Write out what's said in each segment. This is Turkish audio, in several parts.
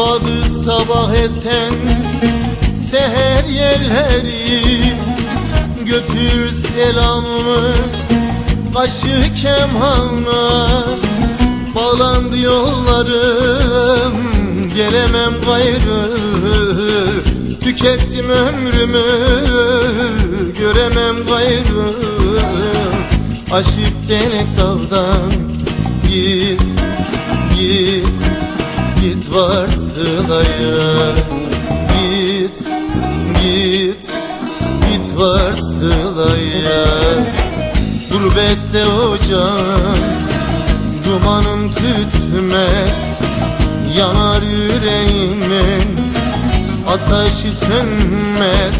Sabah esen. Seher yerleri Götür selamımı kaşı kemana Bağlandı yollarım. Gelemem gayrı Tükettim ömrümü. Göremem gayrı Aşıp denek dağdan git git Git varsılaya Git git Git varsılaya Gurbette ocağım Dumanım tütmez. Yanar yüreğimin Ateşi sönmez.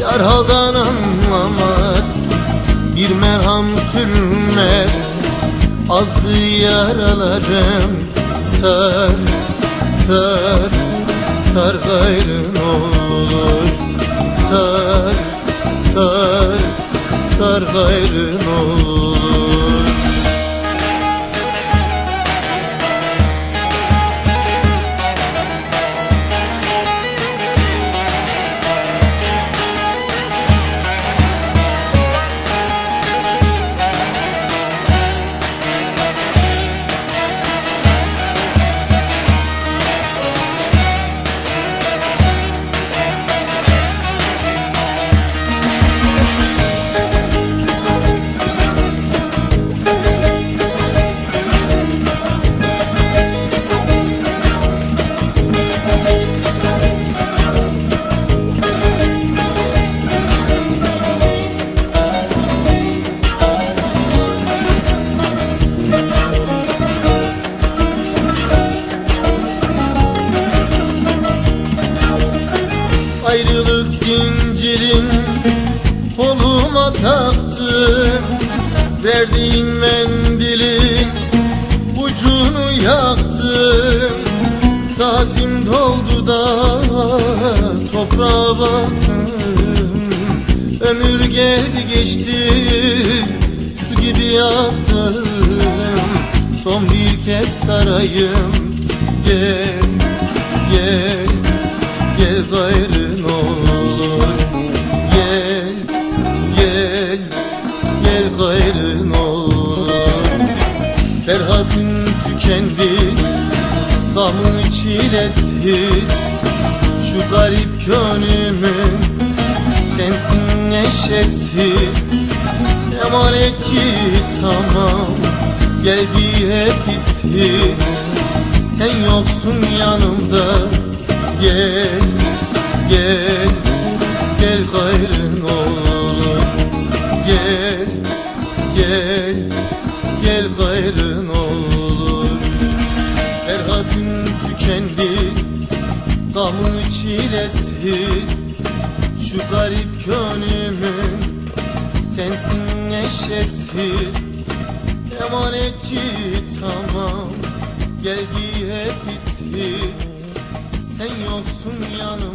Yar haldan anlamaz Bir merham sürmez. Azdı yaralarım Sar, sar, sar gayrın olur. Sar, sar, sar gayrın olur Ayrılık zincirin koluma taktım. Verdiğin mendilin ucunu yaktım. Saatim doldu da toprağa baktım. Ömür geldi geçti su gibi yaktım. Son bir kez sarayım. Gel gel Gel gayrın olur. Gel, gel, gel gayrın olur. Ferhat'ın tükendi Gamı çilesi. Şu garip gönlümün Sensin neşesi. Emanet ki tamam Geldi hepsi. Sen yoksun yanımda Gel, gel, gel gayrın olur. Gel, gel, gel gayrın olur. Ferhat'ın tükendi Gamı çilesi. Şu garip gönlümün Sensin neşesi. Emanetçi tamam yanımda Gel